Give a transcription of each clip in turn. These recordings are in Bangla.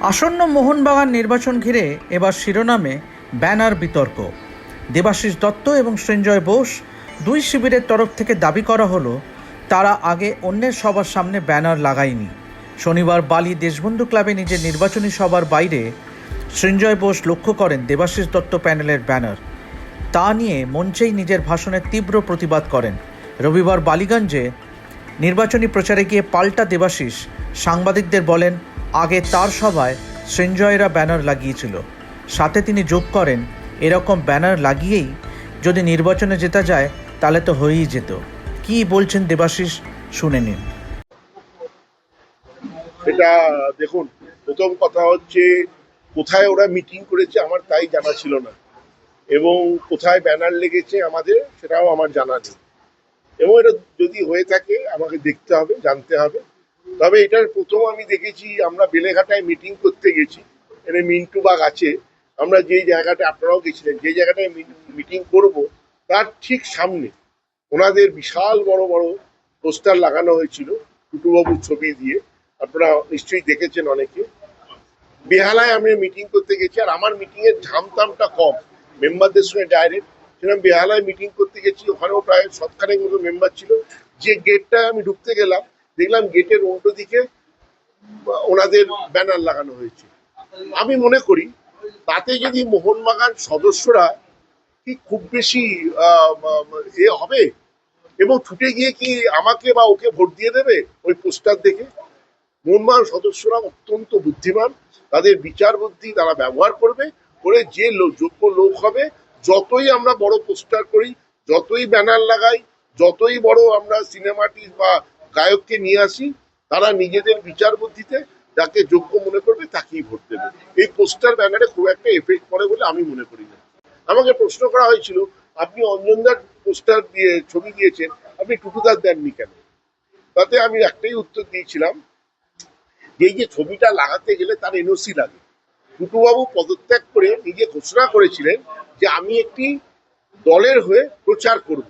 আসন্ন মোহনবাগান নির্বাচন ঘিরে এবার শিরোনামে ব্যানার বিতর্ক। দেবাশিস দত্ত এবং সঞ্জয় বোস দুই শিবিরের তরফ থেকে দাবি করা হলো, তারা আগে অন্যের সবার সামনে ব্যানার লাগায়নি। শনিবার বালি দেশবন্ধু ক্লাবে নিজের নির্বাচনী সভার বাইরে সঞ্জয় বোস লক্ষ্য করেন দেবাশিস দত্ত প্যানেলের ব্যানার। তা নিয়ে মঞ্চেই নিজের ভাষণের তীব্র প্রতিবাদ করেন। রবিবার বালিগঞ্জে নির্বাচনী প্রচারে গিয়ে পাল্টা দেবাশিস সাংবাদিকদের বলেন আগে তার সভায় সঞ্জয়রা ব্যানার লাগিয়েছিল। সাথে তিনি যোগ করেন, এরকম ব্যানার লাগিয়েই যদি নির্বাচনে জেতা যায়, তাহলে তো হয়েই যেত। কী বলছেন দেবাশিস? শুনে নিন। এটা দেখুন, প্রথম কথা হচ্ছে কোথায় ওরা মিটিং করেছে আমার তাই জানা ছিল না। এবং কোথায় ব্যানার লেগেছে আমাদের সেটাও আমার জানা নেই। এবং এটা যদি হয়ে থাকে, আমাকে দেখতে হবে, জানতে হবে। তবে এটার প্রথম আমি দেখেছি, আমরা বেলেঘাটায় মিটিং করতে গেছি। এখানে মিন্টু বাগ আছে। আমরা যেই জায়গাটা, আপনারাও গেছিলেন যে জায়গাটায় মিটিং করব, তার ঠিক সামনে ওনাদের বিশাল বড় বড় পোস্টার লাগানো হয়েছিল টুটুবাবুর ছবি দিয়ে। আপনারা নিশ্চয়ই দেখেছেন অনেকে। বেহালায় আমি মিটিং করতে গেছি, আর আমার মিটিং এর ঝামতামটা কম। মেম্বারদের সঙ্গে ডাইরেক্ট সেরকম বেহালায় মিটিং করতে গেছি, ওখানেও প্রায় সৎখানেক মতো মেম্বার ছিল। যে গেটটায় আমি ঢুকতে গেলাম দেখলাম গেটের উল্টো দিকে ওনাদের ব্যানার লাগানো হয়েছে। আমি মনে করি, তাতে যদি মোহনবাগান সদস্যরা কি খুব বেশি এ হবে? এবং ছুটে গিয়ে কি আমাকে বা ওকে ভোট দিয়ে দেবে ওই পোস্টার দেখে? মোহনবাগান সদস্যরা অত্যন্ত বুদ্ধিমান, তাদের বিচার বুদ্ধি তারা ব্যবহার করবে, করে যে যোগ্য লোক হবে, যতই আমরা বড় পোস্টার করি, যতই ব্যানার লাগাই, যতই বড় আমরা সিনেমাটিক বা গায়ককে নিয়ে আসি, তারা নিজেদের বিচার বুদ্ধিতে যাকে যোগ্য মনে করবে তাকেই ভোট দেবে। এই পোস্টার ব্যানারে খুব একটা এফেক্ট পড়ে বলে আমি মনে করি না। আমাকে প্রশ্ন করা হয়েছিল, আপনি অঞ্জনদার পোস্টার দিয়ে ছবি দিয়েছেন, আপনি টুটুদার দেননি কেন? তাতে আমি একটাই উত্তর দিয়েছিলাম যে যে ছবিটা লাগাতে গেলে তার এনওসি লাগে। টুটুবাবু পদত্যাগ করে নিজে ঘোষণা করেছিলেন যে আমি একটি দলের হয়ে প্রচার করব।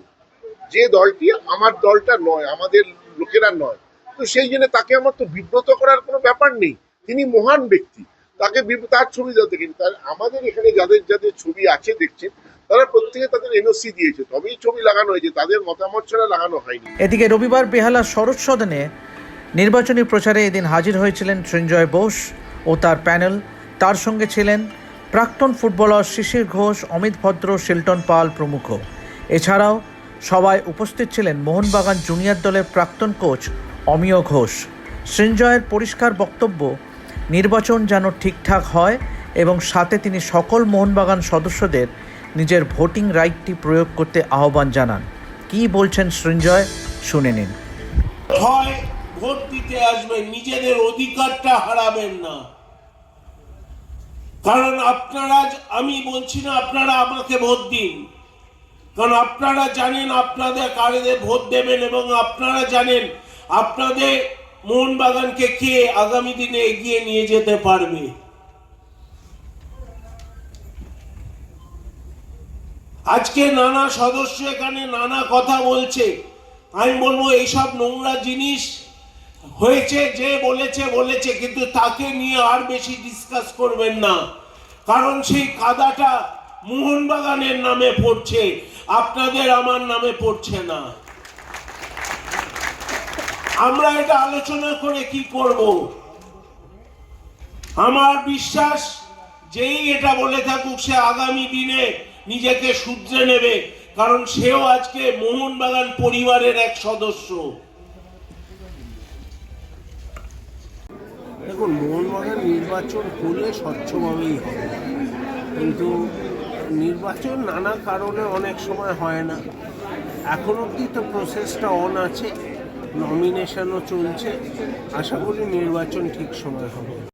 যে দলটি আমার দলটা নয়, আমাদের লোকেরা নয়। তো সেই জন্য তাকে আমার তো বিব্রত করার কোনো ব্যাপার নেই। তিনি মহান ব্যক্তি। তাকে তার ছবি দাও দেখেন তার আমাদের এখানে যাদের যাদের ছবি আছে দেখছেন, তারা প্রত্যেকে তাদের এনওসি দিয়েছে। তবেই ছবি লাগানো হয়েছে। তাদের মতামত ছাড়া লাগানো হয়নি। এদিকে রবিবার বেহালা শরৎ সদনে নির্বাচনী প্রচারে এদিন হাজির হয়েছিলেন সঞ্জয় বোস ও তার প্যানেল। তার সঙ্গে ছিলেন প্রাক্তন ফুটবলার শিশির ঘোষ, অমিত ভদ্র, শিল্টন পাল প্রমুখ। এছাড়াও সবাই উপস্থিত ছিলেন মোহনবাগান জুনিয়র দলের প্রাক্তন কোচ অমিয় ঘোষ। সঞ্জয়ের পরিষ্কার বক্তব্য, নির্বাচন যেন ঠিকঠাক হয় এবং সাথে তিনি সকল মোহনবাগান সদস্যদের নিজের ভোটিং রাইটটি প্রয়োগ করতে আহ্বান জানান। কী বলছেন সঞ্জয়? শুনে নিন। হয় ভোট দিতে আসবেন নিজেদের অধিকারটা হারাবেন না। কারণ আপনারা আমি বলছি না, আপনারা আমাকে ভোট দিন। কারণ আপনারা জানেন, আপনাদের কারেদের ভোট দেবেন এবং আপনারা জানেন আপনাদের মোহনবাগানকে কে আগামী দিনে এগিয়ে নিয়ে যেতে পারবে। আজকে নানা সদস্য এখানে নানা কথা বলছে। আমি বলব, এইসব নোংরা জিনিস হয়েছে, যে বলেছে বলেছে, কিন্তু তাকে নিয়ে আর বেশি ডিসকাস করবেন না। কারণ সেই কাদাটা মোহনবাগানের নামে পড়ছে। আপনাদের আমার নামে পড়ছে না। আমরা এটা আলোচনা করে কি করব? আমার বিশ্বাস, যেই এটা বলে থাকুক, সে আগামী দিনে নিজেকে শুধরে নেবে, কারণ সেও আজকে মোহনবাগান পরিবারের এক সদস্য। দেখুন, মোহনবাগান নির্বাচন হলে স্বচ্ছভাবেই হবে। কিন্তু নির্বাচন নানা কারণে অনেক সময় হয় না। এখন অবধি তো প্রসেসটা অন আছে নমিনেশনও চলছে। আশা করি নির্বাচন ঠিক সময় হবে।